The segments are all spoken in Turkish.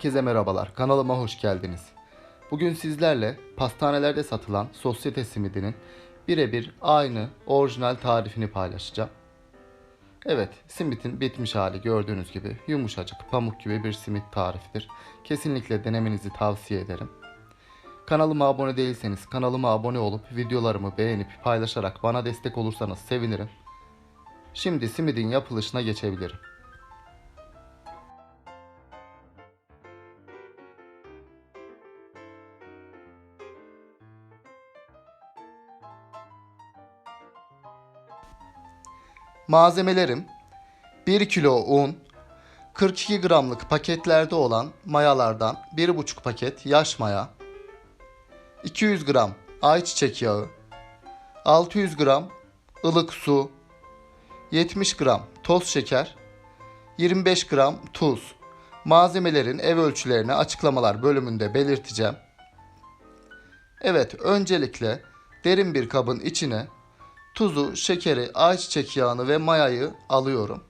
Herkese merhabalar, kanalıma hoş geldiniz. Bugün sizlerle pastanelerde satılan sosyete simidinin birebir aynı orijinal tarifini paylaşacağım. Evet, simitin bitmiş hali gördüğünüz gibi yumuşacık, pamuk gibi bir simit tarifidir. Kesinlikle denemenizi tavsiye ederim. Kanalıma abone değilseniz kanalıma abone olup videolarımı beğenip paylaşarak bana destek olursanız sevinirim. Şimdi simidin yapılışına geçebilirim. Malzemelerim 1 kilo un, 42 gramlık paketlerde olan mayalardan 1,5 paket yaş maya, 200 gram ayçiçek yağı, 600 gram ılık su, 70 gram toz şeker, 25 gram tuz. Malzemelerin ev ölçülerini açıklamalar bölümünde belirteceğim. Evet, öncelikle derin bir kabın içine tuzu, şekeri, ayçiçek yağını ve mayayı alıyorum.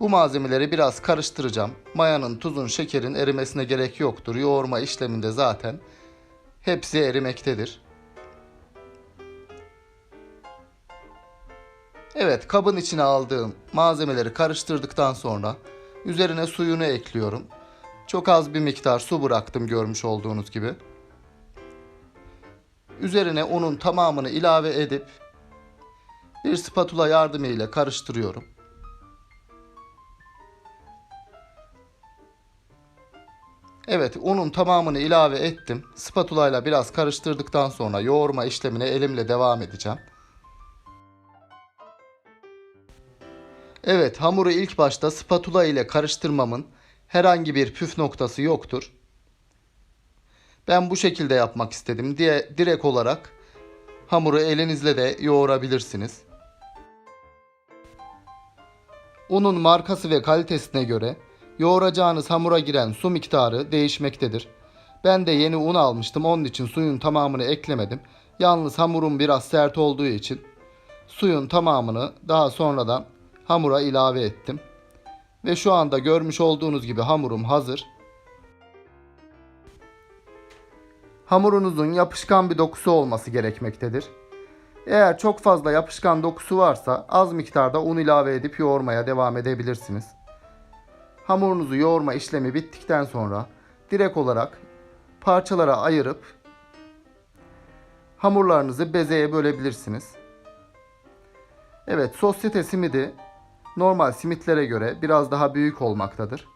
Bu malzemeleri biraz karıştıracağım. Mayanın, tuzun, şekerin erimesine gerek yoktur. Yoğurma işleminde zaten hepsi erimektedir. Evet, kabın içine aldığım malzemeleri karıştırdıktan sonra üzerine suyunu ekliyorum. Çok az bir miktar su bıraktım görmüş olduğunuz gibi. Üzerine unun tamamını ilave edip bir spatula yardımıyla karıştırıyorum. Evet, unun tamamını ilave ettim. Spatula ile biraz karıştırdıktan sonra yoğurma işlemine elimle devam edeceğim. Evet, hamuru ilk başta spatula ile karıştırmamın herhangi bir püf noktası yoktur. Ben bu şekilde yapmak istedim diye direkt olarak hamuru elinizle de yoğurabilirsiniz. Unun markası ve kalitesine göre yoğuracağınız hamura giren su miktarı değişmektedir. Ben de yeni un almıştım onun için suyun tamamını eklemedim. Yalnız hamurum biraz sert olduğu için suyun tamamını daha sonradan hamura ilave ettim. Ve şu anda görmüş olduğunuz gibi hamurum hazır. Hamurunuzun yapışkan bir dokusu olması gerekmektedir. Eğer çok fazla yapışkan dokusu varsa az miktarda un ilave edip yoğurmaya devam edebilirsiniz. Hamurunuzu yoğurma işlemi bittikten sonra direkt olarak parçalara ayırıp hamurlarınızı bezeye bölebilirsiniz. Evet, sosyete simidi normal simitlere göre biraz daha büyük olmaktadır.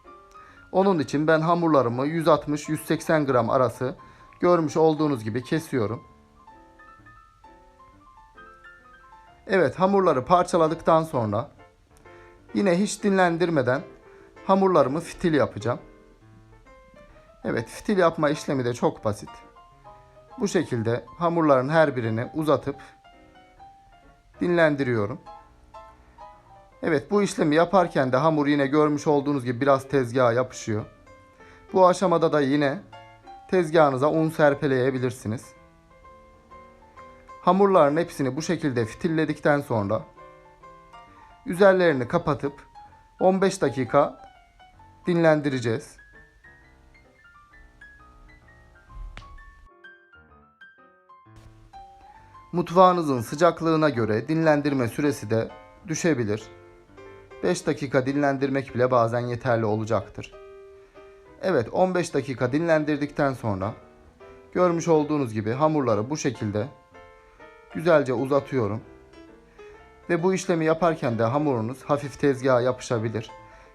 Onun için ben hamurlarımı 160-180 gram arası görmüş olduğunuz gibi kesiyorum. Evet hamurları parçaladıktan sonra yine hiç dinlendirmeden hamurlarımı fitil yapacağım. Evet fitil yapma işlemi de çok basit. Bu şekilde hamurların her birini uzatıp dinlendiriyorum. Evet bu işlemi yaparken de hamur yine görmüş olduğunuz gibi biraz tezgaha yapışıyor. Bu aşamada da yine tezgahınıza un serpeleyebilirsiniz. Hamurların hepsini bu şekilde fitilledikten sonra üzerlerini kapatıp 15 dakika dinlendireceğiz. Mutfağınızın sıcaklığına göre dinlendirme süresi de düşebilir. 5 dakika dinlendirmek bile bazen yeterli olacaktır. Evet 15 dakika dinlendirdikten sonra görmüş olduğunuz gibi hamurları bu şekilde güzelce uzatıyorum. Ve bu işlemi yaparken de hamurunuz hafif tezgaha yapışabilir.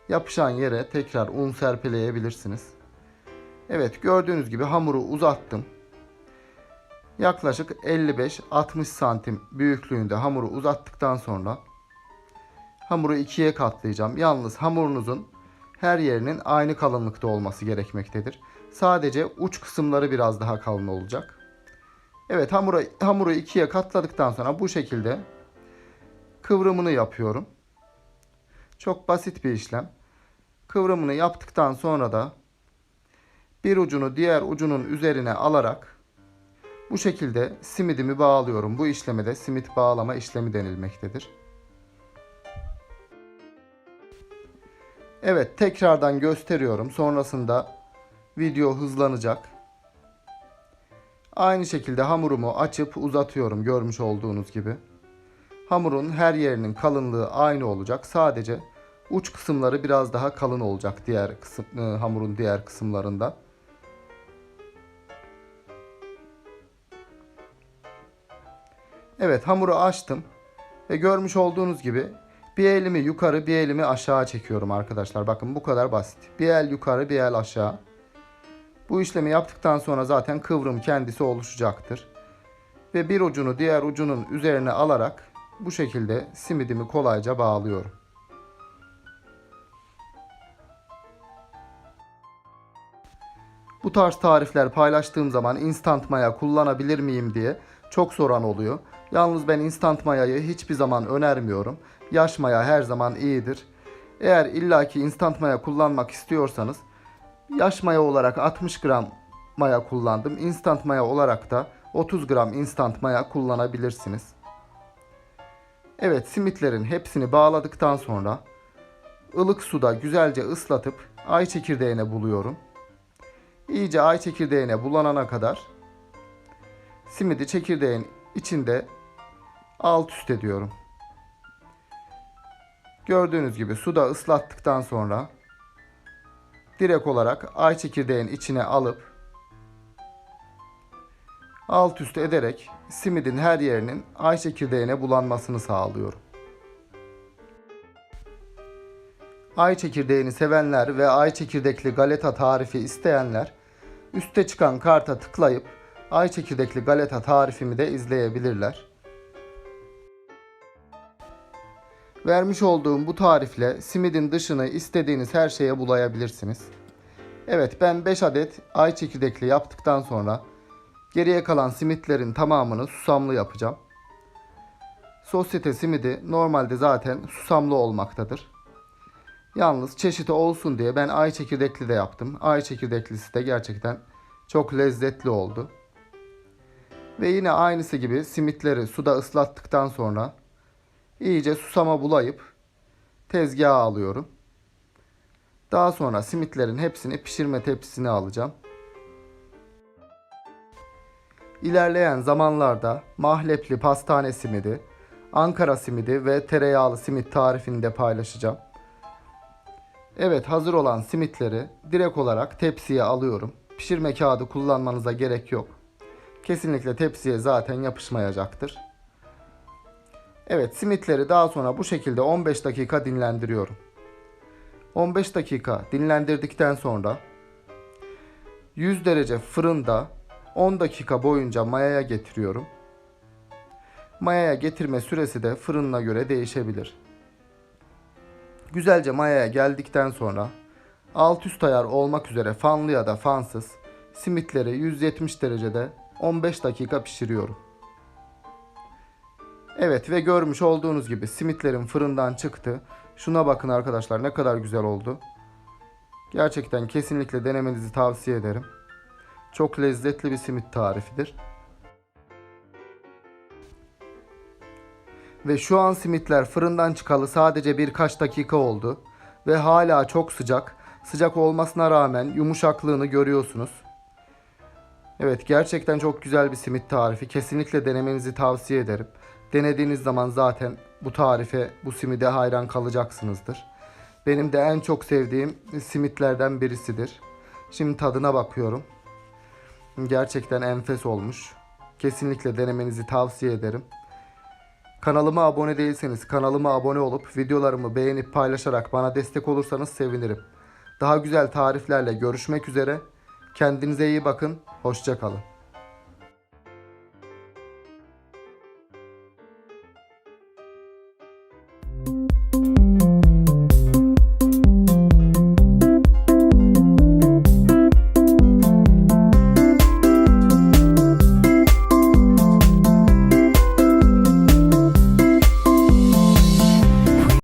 Yapışan yere tekrar un serpeleyebilirsiniz. Evet gördüğünüz gibi hamuru uzattım. Yaklaşık 55-60 santim büyüklüğünde hamuru uzattıktan sonra hamuru ikiye katlayacağım. Yalnız hamurunuzun her yerinin aynı kalınlıkta olması gerekmektedir. Sadece uç kısımları biraz daha kalın olacak. Evet hamuru, hamuru ikiye katladıktan sonra bu şekilde kıvrımını yapıyorum. Çok basit bir işlem. Kıvrımını yaptıktan sonra da bir ucunu diğer ucunun üzerine alarak bu şekilde simidimi bağlıyorum. Bu işleme de simit bağlama işlemi denilmektedir. Evet tekrardan gösteriyorum. Sonrasında video hızlanacak. Aynı şekilde hamurumu açıp uzatıyorum görmüş olduğunuz gibi. Hamurun her yerinin kalınlığı aynı olacak. Sadece uç kısımları biraz daha kalın olacak diğer kısım e, hamurun diğer kısımlarında. Evet hamuru açtım ve görmüş olduğunuz gibi bir elimi yukarı bir elimi aşağı çekiyorum arkadaşlar. Bakın bu kadar basit. Bir el yukarı bir el aşağı. Bu işlemi yaptıktan sonra zaten kıvrım kendisi oluşacaktır. Ve bir ucunu diğer ucunun üzerine alarak bu şekilde simidimi kolayca bağlıyorum. Bu tarz tarifler paylaştığım zaman instant maya kullanabilir miyim diye çok soran oluyor. Yalnız ben instant mayayı hiçbir zaman önermiyorum. Yaş maya her zaman iyidir. Eğer illaki instant maya kullanmak istiyorsanız yaş maya olarak 60 gram maya kullandım. Instant maya olarak da 30 gram instant maya kullanabilirsiniz. Evet simitlerin hepsini bağladıktan sonra ılık suda güzelce ıslatıp ay çekirdeğine buluyorum. İyice ay çekirdeğine bulanana kadar simidi çekirdeğin içinde alt üst ediyorum. Gördüğünüz gibi suda ıslattıktan sonra direkt olarak ay çekirdeğin içine alıp alt üst ederek simidin her yerinin ay çekirdeğine bulanmasını sağlıyorum. Ay çekirdeğini sevenler ve ay çekirdekli galeta tarifi isteyenler üste çıkan karta tıklayıp ay çekirdekli galeta tarifimi de izleyebilirler. Vermiş olduğum bu tarifle simidin dışını istediğiniz her şeye bulayabilirsiniz. Evet ben 5 adet ay çekirdekli yaptıktan sonra geriye kalan simitlerin tamamını susamlı yapacağım. Sosyete simidi normalde zaten susamlı olmaktadır. Yalnız çeşidi olsun diye ben ay çekirdekli de yaptım. Ay çekirdeklisi de gerçekten çok lezzetli oldu. Ve yine aynısı gibi simitleri suda ıslattıktan sonra iyice susama bulayıp tezgaha alıyorum. Daha sonra simitlerin hepsini pişirme tepsisine alacağım. İlerleyen zamanlarda mahlepli pastane simidi, Ankara simidi ve tereyağlı simit tarifini de paylaşacağım. Evet hazır olan simitleri direkt olarak tepsiye alıyorum. Pişirme kağıdı kullanmanıza gerek yok. Kesinlikle tepsiye zaten yapışmayacaktır. Evet simitleri daha sonra bu şekilde 15 dakika dinlendiriyorum. 15 dakika dinlendirdikten sonra 100 derece fırında 10 dakika boyunca mayaya getiriyorum. Mayaya getirme süresi de fırınına göre değişebilir. Güzelce mayaya geldikten sonra alt üst ayar olmak üzere fanlı ya da fansız simitleri 170 derecede 15 dakika pişiriyorum. Evet ve görmüş olduğunuz gibi simitlerim fırından çıktı. Şuna bakın arkadaşlar ne kadar güzel oldu. Gerçekten kesinlikle denemenizi tavsiye ederim. Çok lezzetli bir simit tarifidir. Ve şu an simitler fırından çıkalı sadece birkaç dakika oldu. Ve hala çok sıcak. Sıcak olmasına rağmen yumuşaklığını görüyorsunuz. Evet gerçekten çok güzel bir simit tarifi. Kesinlikle denemenizi tavsiye ederim. Denediğiniz zaman zaten bu tarife, bu simide hayran kalacaksınızdır. Benim de en çok sevdiğim simitlerden birisidir. Şimdi tadına bakıyorum. Gerçekten enfes olmuş. Kesinlikle denemenizi tavsiye ederim. Kanalıma abone değilseniz kanalıma abone olup videolarımı beğenip paylaşarak bana destek olursanız sevinirim. Daha güzel tariflerle görüşmek üzere. Kendinize iyi bakın. Hoşçakalın.